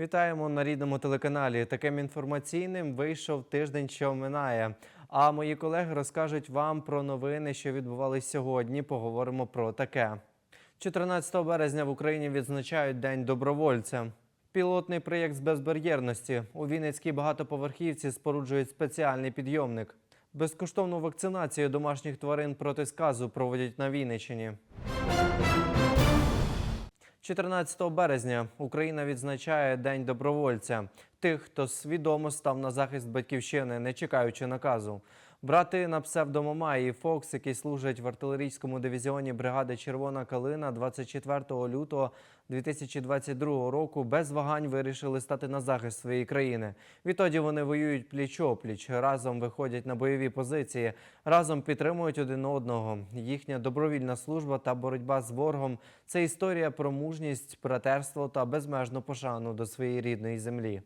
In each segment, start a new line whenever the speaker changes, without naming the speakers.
Вітаємо на рідному телеканалі. Таким інформаційним вийшов тиждень, що минає. А мої колеги розкажуть вам про новини, що відбувались сьогодні. Поговоримо про таке. 14 березня в Україні відзначають День добровольця. Пілотний проєкт з безбар'єрності. У Вінницькій багатоповерхівці споруджують спеціальний підйомник. Безкоштовну вакцинацію домашніх тварин проти сказу проводять на Вінниччині. 14 березня Україна відзначає День добровольця, тих, хто свідомо став на захист батьківщини, не чекаючи наказу. Брати на псевдомамай і Фокс, які служать в артилерійському дивізіоні бригади Червона калина 24 лютого 2022 року, без вагань вирішили стати на захист своєї країни. Відтоді вони воюють пліч-опліч, разом виходять на бойові позиції, разом підтримують один одного. Їхня добровільна служба та боротьба з ворогом це історія про мужність, братерство та безмежну пошану до своєї рідної землі.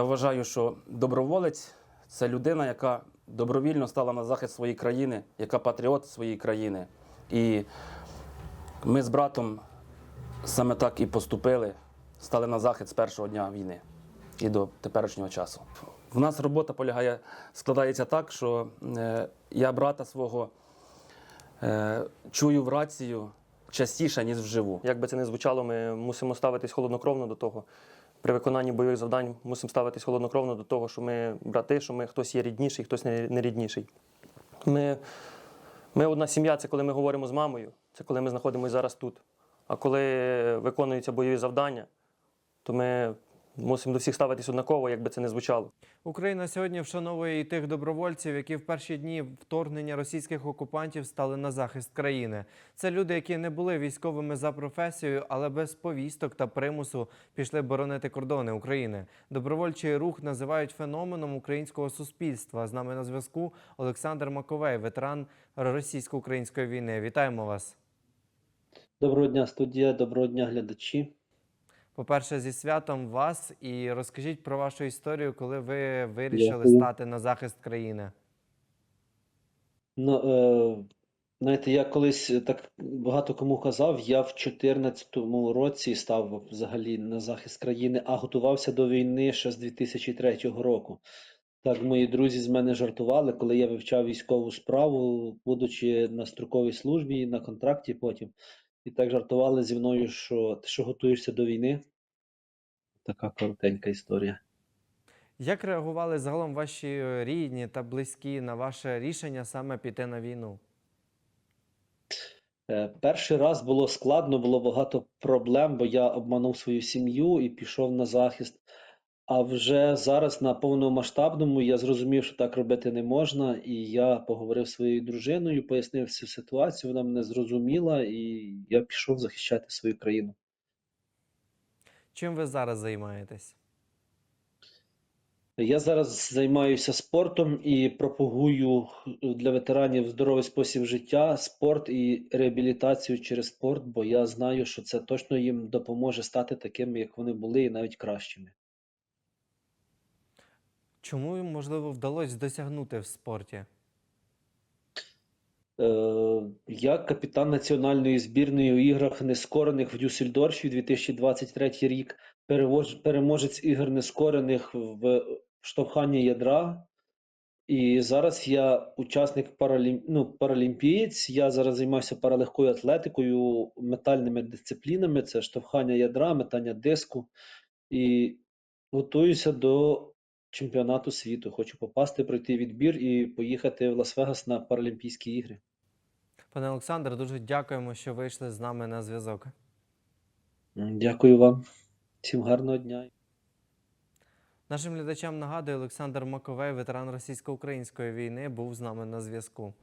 Я вважаю, що доброволець це людина, яка добровільно стала на захист своєї країни, яка патріот своєї країни. І ми з братом саме так і поступили, стали на захист з першого дня війни і до теперішнього часу. В нас робота полягає, складається так, що е, я брата свого е, чую в рацію частіше, ніж вживу.
Як би це не звучало, ми мусимо ставитись холоднокровно до того. При виконанні бойових завдань мусимо ставитись холоднокровно до того, що ми брати, що ми хтось є рідніший, хтось не рідніший. Ми, ми одна сім'я, це коли ми говоримо з мамою, це коли ми знаходимося зараз тут. А коли виконуються бойові завдання, то ми мусимо до всіх ставитись однаково, як би це не звучало.
Україна сьогодні вшановує і тих добровольців, які в перші дні вторгнення російських окупантів стали на захист країни. Це люди, які не були військовими за професією, але без повісток та примусу пішли боронити кордони України. Добровольчий рух називають феноменом українського суспільства. З нами на зв'язку Олександр Маковей, ветеран російсько-української війни. Вітаємо вас.
Доброго дня, студія, доброго дня, глядачі.
По-перше, зі святом вас і розкажіть про вашу історію, коли ви вирішили
Дякую.
стати на захист країни.
Ну, е, знаєте, я колись так багато кому казав, я в 2014 році став взагалі на захист країни, а готувався до війни ще з 2003 року. Так, мої друзі з мене жартували, коли я вивчав військову справу, будучи на строковій службі, на контракті потім. І так жартували зі мною, що ти що готуєшся до війни? Така коротенька історія.
Як реагували загалом ваші е, рідні та близькі на ваше рішення саме піти на війну?
Е, Перший раз було складно, було багато проблем, бо я обманув свою сім'ю і пішов на захист. А вже зараз на повномасштабному я зрозумів, що так робити не можна, і я поговорив зі своєю дружиною, пояснив всю ситуацію, вона мене зрозуміла, і я пішов захищати свою країну.
Чим ви зараз займаєтесь?
Я зараз займаюся спортом і пропагую для ветеранів здоровий спосіб життя, спорт і реабілітацію через спорт, бо я знаю, що це точно їм допоможе стати такими, як вони були, і навіть кращими.
Чому можливо, вдалося досягнути в спорті?
Е, Я капітан національної збірної у іграх нескорених в Дюссельдорфі 2023 рік, переможець ігор нескорених в штовханні ядра. І зараз я учасник паралім... ну, паралімпієць. Я зараз займаюся паралегкою атлетикою, метальними дисциплінами: це штовхання ядра, метання диску. І готуюся до чемпіонату світу. Хочу попасти, пройти відбір і поїхати в Лас-Вегас на Паралімпійські ігри.
Пане Олександр, дуже дякуємо, що вийшли з нами на зв'язок.
Дякую вам. Всім гарного дня.
Нашим глядачам нагадую, Олександр Маковей, ветеран російсько-української війни, був з нами на зв'язку.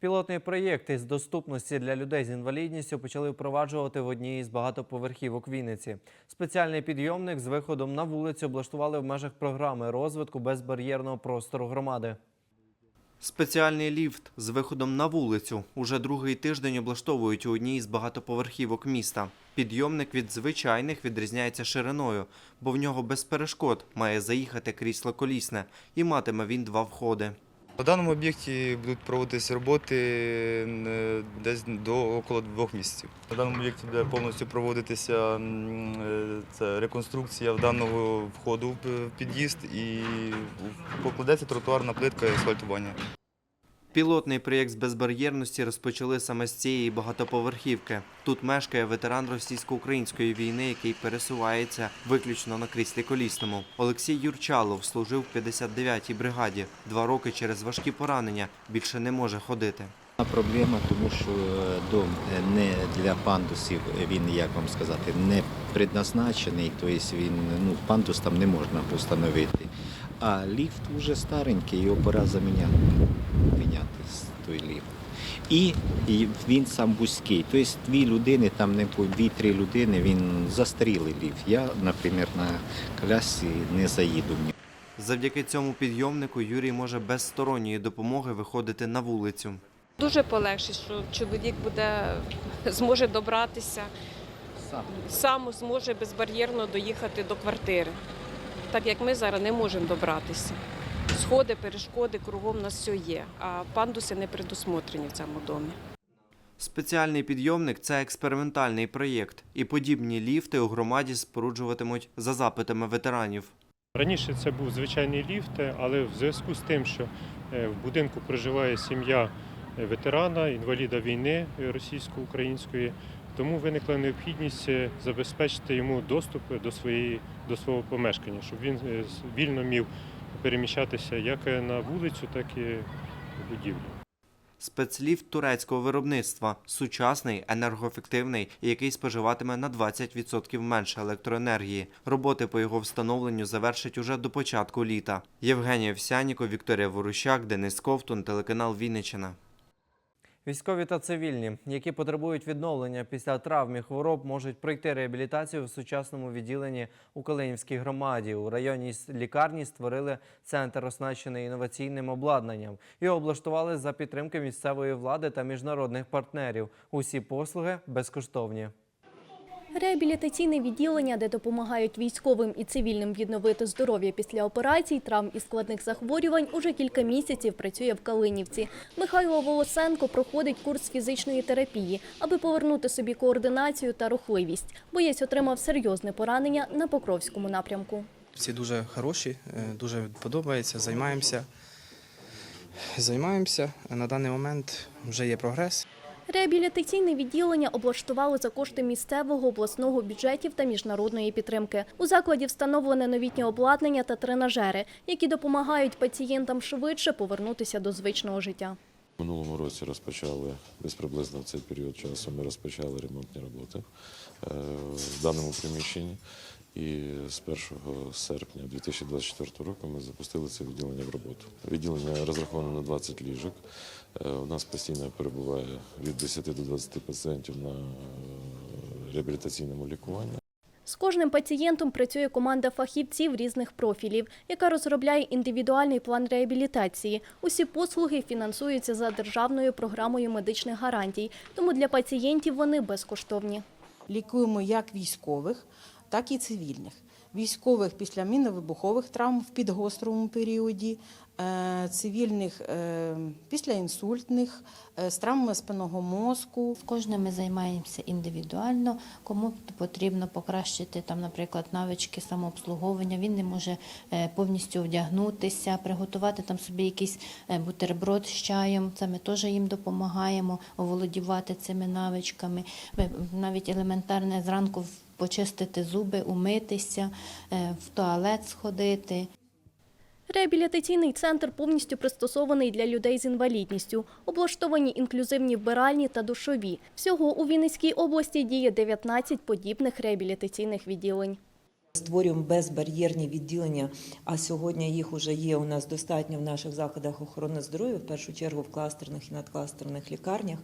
Пілотний проєкт із доступності для людей з інвалідністю почали впроваджувати в одній із багатоповерхівок Вінниці. Спеціальний підйомник з виходом на вулицю облаштували в межах програми розвитку безбар'єрного простору громади. Спеціальний ліфт з виходом на вулицю уже другий тиждень облаштовують у одній із багатоповерхівок міста. Підйомник від звичайних відрізняється шириною, бо в нього без перешкод має заїхати крісло колісне і матиме він два входи.
На даному об'єкті будуть проводитися роботи е, десь до около двох місяців. На даному об'єкті буде повністю проводитися е, реконструкція даного входу в під'їзд і покладеться тротуарна плитка і асфальтування.
Пілотний проєкт з безбар'єрності розпочали саме з цієї багатоповерхівки. Тут мешкає ветеран російсько-української війни, який пересувається виключно на кріслі колісному. Олексій Юрчалов служив в 59-й бригаді. Два роки через важкі поранення більше не може ходити.
Проблема, тому що е, дом е, не для пандусів, е, він, як вам сказати, не предназначений, тобто він, ну, пандус там не можна постановити. А ліфт вже старенький, його пора заміняти, той ліфт. І, і він сам вузький. Тобто дві людини, там не по дві-три людини, він застарілий ліфт. Я, наприклад, на колясці не заїду.
Завдяки цьому підйомнику Юрій може без сторонньої допомоги виходити на вулицю.
Дуже полегшить, що чоловік буде зможе добратися, сам зможе безбар'єрно доїхати до квартири, так як ми зараз не можемо добратися. Сходи, перешкоди, кругом у нас все є, а пандуси не предусмотрені в цьому домі.
Спеціальний підйомник це експериментальний проєкт, і подібні ліфти у громаді споруджуватимуть за запитами ветеранів.
Раніше це був звичайний ліфт, але в зв'язку з тим, що е, в будинку проживає сім'я е, ветерана, інваліда війни е, російсько-української, тому виникла необхідність забезпечити йому доступ до, своєї, до свого помешкання, щоб він вільно міг переміщатися як на вулицю, так і в будівлю.
Спецліфт турецького виробництва, сучасний, енергоефективний, який споживатиме на 20% менше електроенергії. Роботи по його встановленню завершать уже до початку літа. Євгенія Овсяніко, Вікторія Ворущак, Денис Ковтун, телеканал Вінниччина. Військові та цивільні, які потребують відновлення після травм і хвороб, можуть пройти реабілітацію в сучасному відділенні у Калинівській громаді. У районній лікарні створили центр, оснащений інноваційним обладнанням, і облаштували за підтримки місцевої влади та міжнародних партнерів. Усі послуги безкоштовні.
Реабілітаційне відділення, де допомагають військовим і цивільним відновити здоров'я після операцій, травм і складних захворювань, уже кілька місяців працює в Калинівці. Михайло Волосенко проходить курс фізичної терапії, аби повернути собі координацію та рухливість. Боєць отримав серйозне поранення на Покровському напрямку.
Всі дуже хороші, е, дуже подобається, займаємося. Займаємося. На даний момент вже є прогрес.
Реабілітаційне відділення облаштували за кошти місцевого, обласного бюджетів та міжнародної підтримки. У закладі встановлене новітнє обладнання та тренажери, які допомагають пацієнтам швидше повернутися до звичного життя.
Минулому році розпочали десь приблизно в цей період часу. Ми розпочали ремонтні роботи е, в даному приміщенні. І з 1 серпня 2024 року ми запустили це відділення в роботу. Відділення розраховано на 20 ліжок. Е, У нас постійно перебуває від 10 до 20 пацієнтів на е, реабілітаційному лікуванні.
З кожним пацієнтом працює команда фахівців різних профілів, яка розробляє індивідуальний план реабілітації. Усі послуги фінансуються за державною програмою медичних гарантій, тому для пацієнтів вони безкоштовні.
Лікуємо як військових, так і цивільних. Військових після мінно-вибухових травм в підгостровому періоді, е, цивільних е, після інсультних, е, з травмами спинного мозку.
З кожним ми займаємося індивідуально. Кому потрібно покращити там, наприклад, навички самообслуговування. Він не може повністю вдягнутися, приготувати там собі якийсь бутерброд з чаєм. Це ми теж їм допомагаємо оволодівати цими навичками. Ми навіть елементарне зранку почистити зуби, умитися, е, в туалет сходити.
Реабілітаційний центр повністю пристосований для людей з інвалідністю. Облаштовані інклюзивні вбиральні та душові. Всього у Вінницькій області діє 19 подібних реабілітаційних відділень.
Створюємо безбар'єрні відділення, а сьогодні їх вже є у нас достатньо в наших закладах охорони здоров'я, в першу чергу в кластерних і надкластерних лікарнях,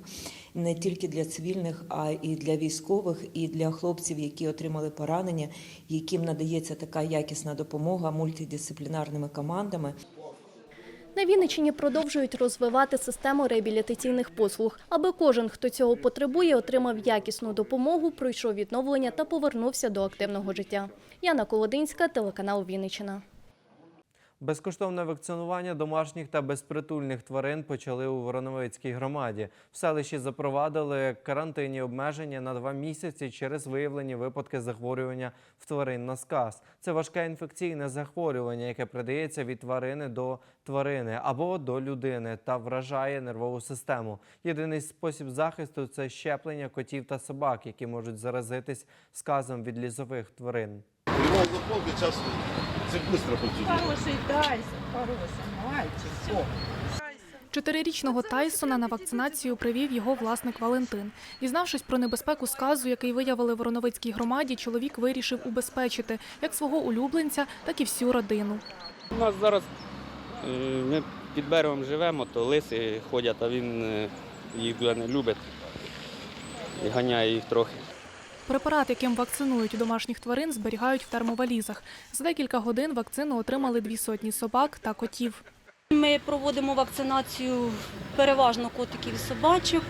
не тільки для цивільних, а і для військових, і для хлопців, які отримали поранення, яким надається така якісна допомога мультидисциплінарними командами.
На Вінниччині продовжують розвивати систему реабілітаційних послуг, аби кожен, хто цього потребує, отримав якісну допомогу, пройшов відновлення та повернувся до активного життя. Яна Колодинська, телеканал Вінниччина.
Безкоштовне вакцинування домашніх та безпритульних тварин почали у Вороновицькій громаді. В селищі запровадили карантинні обмеження на два місяці через виявлені випадки захворювання в тварин на сказ. Це важке інфекційне захворювання, яке передається від тварини до тварини або до людини та вражає нервову систему. Єдиний спосіб захисту це щеплення котів та собак, які можуть заразитись сказом від лісових тварин.
Чотирирічного Тайсона на вакцинацію привів його власник Валентин. Дізнавшись про небезпеку сказу, який виявили в Вороновицькій громаді, чоловік вирішив убезпечити як свого улюбленця, так і всю родину.
У нас зараз е, ми під берегом живемо, то лиси ходять, а він е, їх дуже не любить і ганяє їх трохи.
Препарат, яким вакцинують домашніх тварин, зберігають в термовалізах. За декілька годин вакцину отримали дві сотні собак та котів.
Ми проводимо вакцинацію переважно котиків і собачок.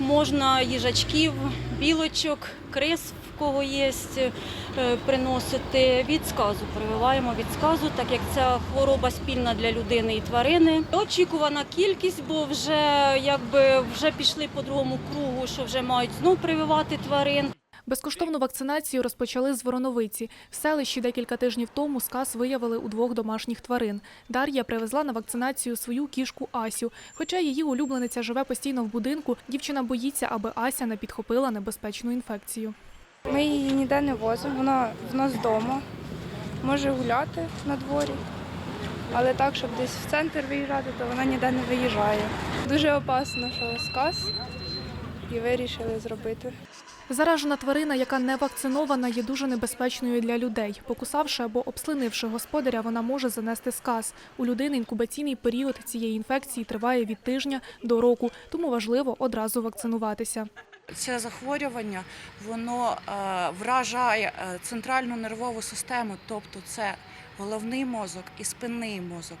Можна їжачків, білочок, крис, в кого є, е, приносити від сказу. Прививаємо від сказу, так як ця хвороба спільна для людини і тварини. Очікувана кількість, бо вже якби вже пішли по другому кругу, що вже мають знов прививати тварин.
Безкоштовну вакцинацію розпочали з Вороновиці. В селищі декілька тижнів тому сказ виявили у двох домашніх тварин. Дар'я привезла на вакцинацію свою кішку Асю. Хоча її улюблениця живе постійно в будинку, дівчина боїться, аби Ася не підхопила небезпечну інфекцію.
Ми її ніде не возимо, вона в нас вдома, може гуляти на дворі. Але так, щоб десь в центр виїжджати, то вона ніде не виїжджає. Дуже опасно, що сказ, і вирішили зробити.
Заражена тварина, яка не вакцинована, є дуже небезпечною для людей. Покусавши або обслинивши господаря, вона може занести сказ. У людини інкубаційний період цієї інфекції триває від тижня до року, тому важливо одразу вакцинуватися.
Це захворювання воно е, вражає е, центральну нервову систему, тобто це головний мозок і спинний мозок.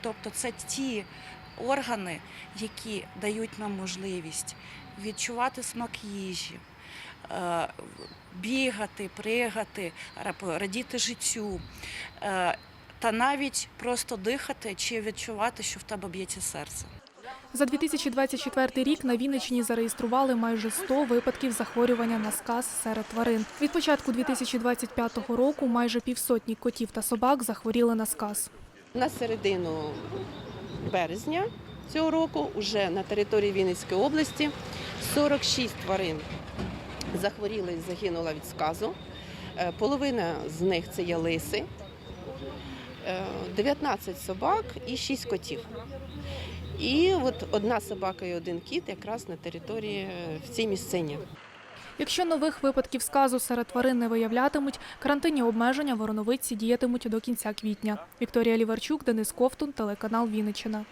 Тобто це ті органи, які дають нам можливість відчувати смак їжі, бігати, пригати, радіти життю. е, Та навіть просто дихати чи відчувати, що в тебе б'ється серце.
За 2024 рік на Вінниччині зареєстрували майже 100 випадків захворювання на сказ серед тварин. Від початку 2025 року майже півсотні котів та собак захворіли на сказ.
На середину березня цього року уже на території Вінницької області 46 тварин захворіли і загинула від сказу. Е, Половина з них це є лиси, е, 19 собак і 6 котів. І от одна собака і один кіт якраз на території е, в цій місцині.
Якщо нових випадків сказу серед тварин не виявлятимуть, карантинні обмеження Вороновиці діятимуть до кінця квітня. Вікторія Ліварчук, Денис Ковтун, телеканал Вінниччина.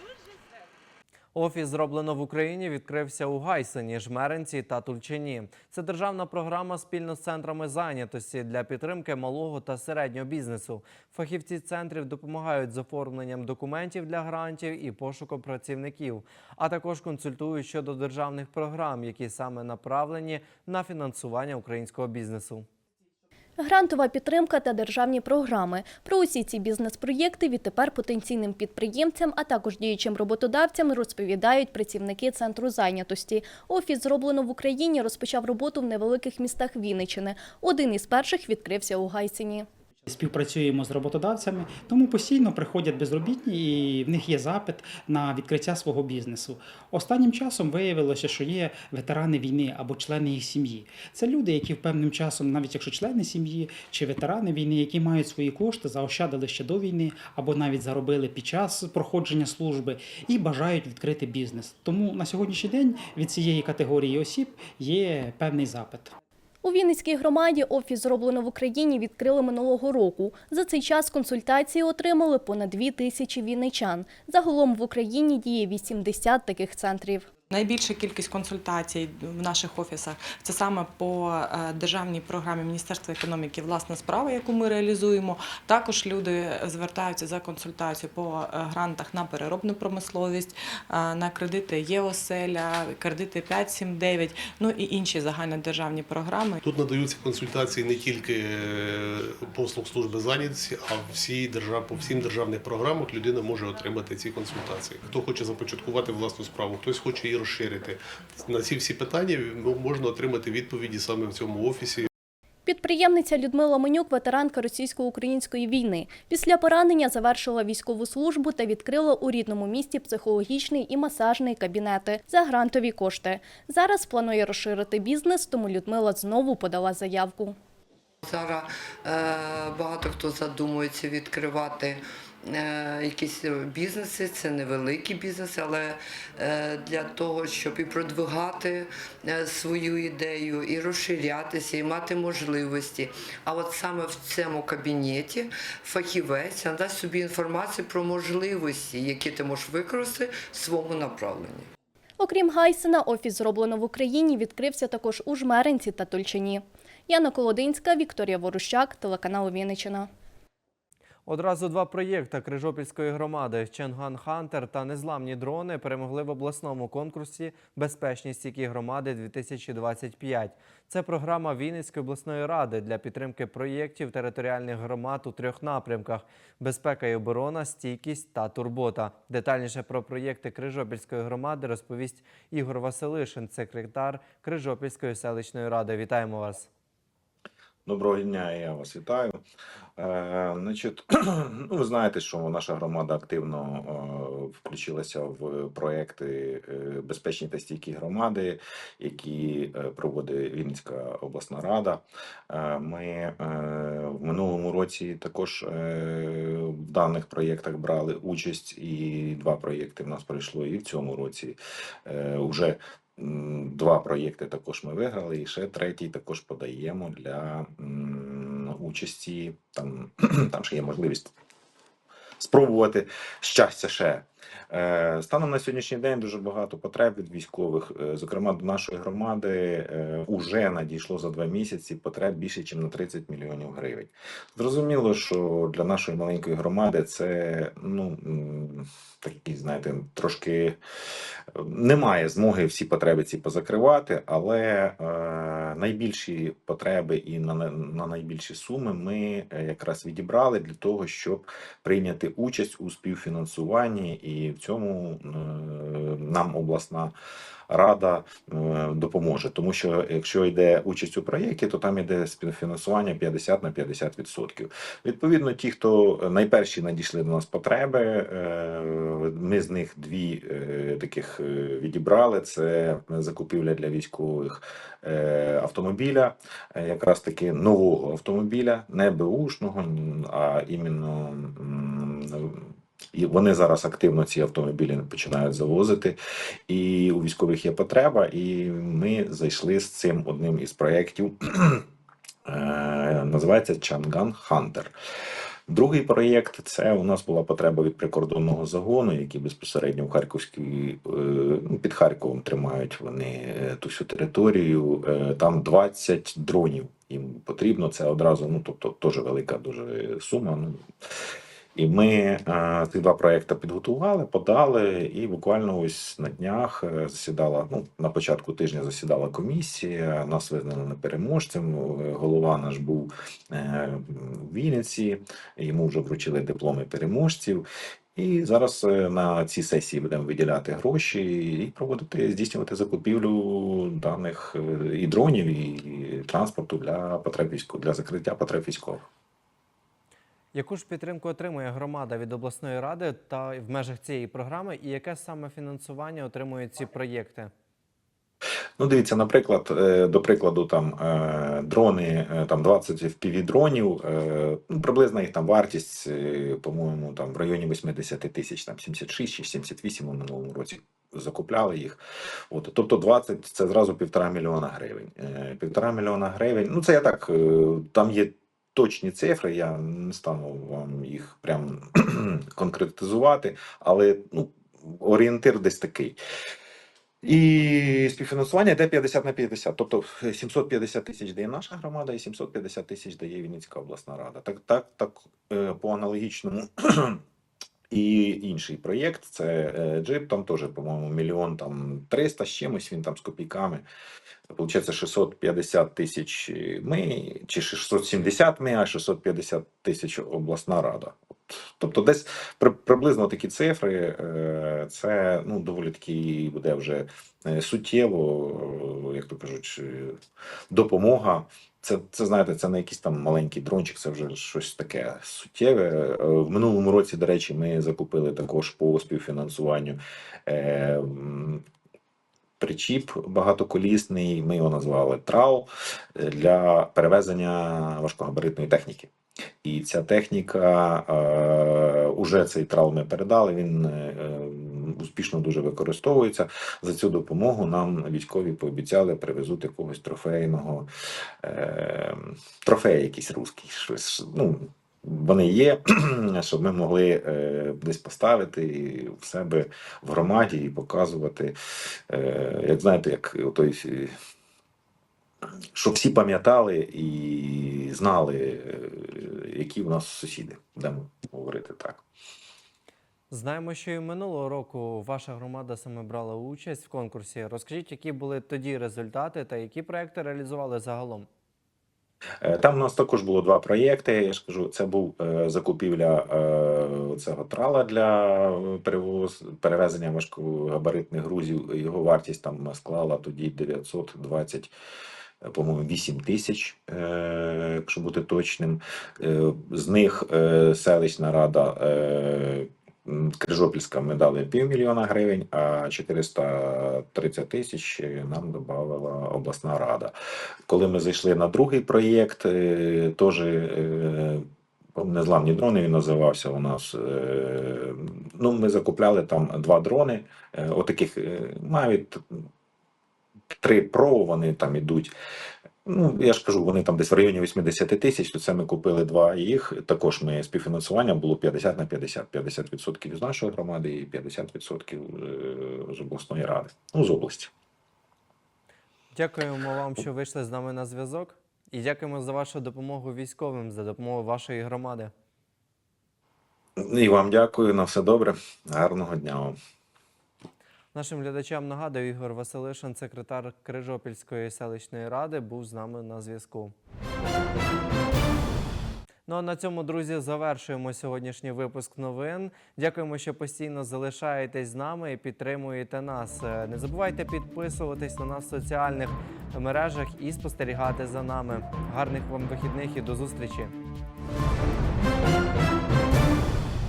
Офіс зроблено в Україні відкрився у Гайсині, Жмеринці та Тульчині. Це державна програма спільно з центрами зайнятості для підтримки малого та середнього бізнесу. Фахівці центрів допомагають з оформленням документів для грантів і пошуком працівників, а також консультують щодо державних програм, які саме направлені на фінансування українського бізнесу.
Грантова підтримка та державні програми. Про усі ці бізнес-проєкти відтепер потенційним підприємцям, а також діючим роботодавцям розповідають працівники центру зайнятості. Офіс зроблено в Україні розпочав роботу в невеликих містах Вінничини. Один із перших відкрився у Гайсині.
Співпрацюємо з роботодавцями, тому постійно приходять безробітні і в них є запит на відкриття свого бізнесу. Останнім часом виявилося, що є ветерани війни або члени їх сім'ї. Це люди, які певним часом, навіть якщо члени сім'ї чи ветерани війни, які мають свої кошти, заощадили ще до війни або навіть заробили під час проходження служби і бажають відкрити бізнес. Тому на сьогоднішній день від цієї категорії осіб є певний запит.
У Вінницькій громаді офіс зроблено в Україні відкрили минулого року. За цей час консультації отримали понад дві тисячі вінничан. Загалом в Україні діє 80 таких центрів.
Найбільша кількість консультацій в наших офісах це саме по е, державній програмі Міністерства економіки Власна справа, яку ми реалізуємо. Також люди звертаються за консультацією по е, грантах на переробну промисловість, е, на кредити ЄОСЕЛЯ, кредити 579, ну і інші загальнодержавні програми.
Тут надаються консультації не тільки послуг служби зайнятості, а всі держав, по всім державних програмах людина може отримати ці консультації. Хто хоче започаткувати власну справу, хтось хоче її розширити. На ці всі питання ну, можна отримати відповіді саме в цьому офісі.
Підприємниця Людмила Менюк, ветеранка російсько-української війни. Після поранення завершила військову службу та відкрила у рідному місті психологічний і масажний кабінети за грантові кошти. Зараз планує розширити бізнес, тому Людмила знову подала заявку.
Зараз е, багато хто задумується відкривати якісь бізнеси, це невеликі бізнеси, але е, для того, щоб і продвигати е, свою ідею, і розширятися, і мати можливості. А от саме в цьому кабінеті фахівець надасть собі інформацію про можливості, які ти можеш використати в своєму направленні.
Окрім Гайсена, офіс зроблено в Україні відкрився також у Жмеринці та Тульчині. Яна Колодинська, Вікторія Ворущак, телеканал Вінниччина.
Одразу два проєкти Крижопільської громади Ченган Хантер та Незламні дрони перемогли в обласному конкурсі Безпечні стійкі громади 2025. Це програма Вінницької обласної ради для підтримки проєктів територіальних громад у трьох напрямках: безпека і оборона, стійкість та турбота. Детальніше про проєкти Крижопільської громади розповість Ігор Василишин, секретар Крижопільської селищної ради. Вітаємо вас.
Доброго дня, я вас вітаю. Е, значить, ну, ви знаєте, що наша громада активно е, включилася в проекти е, безпечні та стійкі громади, які е, проводить Вінницька обласна рада. Е, ми е, в минулому році також е, в даних проєктах брали участь, і два проєкти в нас пройшло, і в цьому році е, вже Два проєкти також ми виграли, і ще третій також подаємо для участі. Там, там ще є можливість спробувати щастя ще. Е, Станом на сьогоднішній день дуже багато потреб від військових. Е, Зокрема, до нашої громади е, уже надійшло за два місяці потреб більше, ніж на 30 мільйонів гривень. Зрозуміло, що для нашої маленької громади це ну м, такий, знаєте, трошки немає змоги всі потреби ці позакривати, але найбільші потреби і на, на найбільші суми ми якраз відібрали для того, щоб прийняти участь у співфінансуванні, і в цьому е, нам обласна рада е, допоможе. Тому що якщо йде участь у проєкті, то там йде співфінансування 50 на 50%. Відповідно, ті, хто найперші надійшли до нас потреби, е, ми з них дві таких відібрали: це закупівля для військових автомобіля, якраз таки нового автомобіля, не беушного, а іменно. І вони зараз активно ці автомобілі починають завозити, і у військових є потреба. І ми зайшли з цим одним із проєктів. Е, Називається Чанган Хантер. Другий проєкт це у нас була потреба від прикордонного загону, який безпосередньо в Харківській е, під Харковом тримають вони е, ту всю територію. Там 20 дронів їм потрібно. Це одразу, ну тобто теж велика дуже сума. Ну і ми е, ці два проекти підготували, подали, і буквально ось на днях е, засідала. Ну на початку тижня засідала комісія. Нас визнали переможцем. Е, Голова наш був в Вінниці. Йому вже вручили дипломи переможців. І зараз на цій сесії будемо виділяти гроші і проводити здійснювати закупівлю даних і дронів, і транспорту для потреб військових для закриття потреб військових.
Яку ж підтримку отримує громада від обласної ради та в межах цієї програми, і яке саме фінансування отримують ці проєкти?
Ну, дивіться, наприклад, е, до прикладу, там е, дрони, е, там 20 FPV-дронів, е, ну, приблизна їх там вартість, по-моєму, там в районі 80 тисяч, там 76 чи 78 у минулому році закупляли їх. От, тобто 20 це зразу півтора мільйона гривень. Півтора мільйона гривень, ну це я так, там є точні цифри, я не стану вам їх прям конкретизувати, але ну, орієнтир десь такий. І співфінансування йде 50 на 50. Тобто 750 тисяч дає наша громада і 750 тисяч дає Вінницька обласна рада. Так, так, так е, по аналогічному. І інший проєкт це е, джип, там теж, по-моєму, мільйон там 300 з чимось, він там з копійками. Получається 650 тисяч ми, чи 670 ми, а 650 тисяч обласна рада. Тобто десь при, приблизно такі цифри, е, це ну, доволі таки буде вже суттєво, е, як то кажуть, е, допомога. Це, це знаєте, це не якийсь там маленький дрончик, це вже щось таке суттєве. Е, В минулому році, до речі, ми закупили також по співфінансуванню е, причіп багатоколісний. Ми його назвали трал е, для перевезення важкогабаритної техніки. І ця техніка е, уже цей трал ми передали. Він е, успішно дуже використовується. За цю допомогу нам військові пообіцяли привезуть якогось трофейного е, трофея, якийсь русський. Щось ну. Вони є, щоб ми могли е, десь поставити в себе в громаді і показувати, е, як знаєте, як той, щоб всі пам'ятали і знали, е, які у нас сусіди, будемо говорити так.
Знаємо, що і минулого року ваша громада саме брала участь в конкурсі. Розкажіть, які були тоді результати та які проекти реалізували загалом?
Е, Там у нас також було два проєкти. Я ж кажу, це був е, закупівля е, цього трала для перевоз, перевезення важкогабаритних грузів. Його вартість там склала тоді 920 е, по-моєму, 8 тисяч, якщо бути точним. З них селищна рада Крижопільська ми дали півмільйона гривень, а 430 тисяч нам додавала обласна рада. Коли ми зайшли на другий проєкт, е, теж е, незламні дрони він називався у нас. е, Ну, ми закупляли там два дрони, отаких навіть три Pro, вони там ідуть. Ну, я ж кажу, вони там десь в районі 80 тисяч, то це ми купили два їх. Також ми співфінансування було 50 на 50. 50% з нашої громади і 50% з обласної ради. Ну, з області.
Дякуємо вам, що вийшли з нами на зв'язок. І дякуємо за вашу допомогу військовим, за допомогу вашої громади.
І вам дякую, на все добре. Гарного дня вам.
Нашим глядачам нагадую, Ігор Василишин, секретар Крижопільської селищної ради, був з нами на зв'язку. Ну а на цьому, друзі, завершуємо сьогоднішній випуск новин. Дякуємо, що постійно залишаєтесь з нами і підтримуєте нас. Е, Не забувайте підписуватись на нас в соціальних мережах і спостерігати за нами. Гарних вам вихідних і до зустрічі!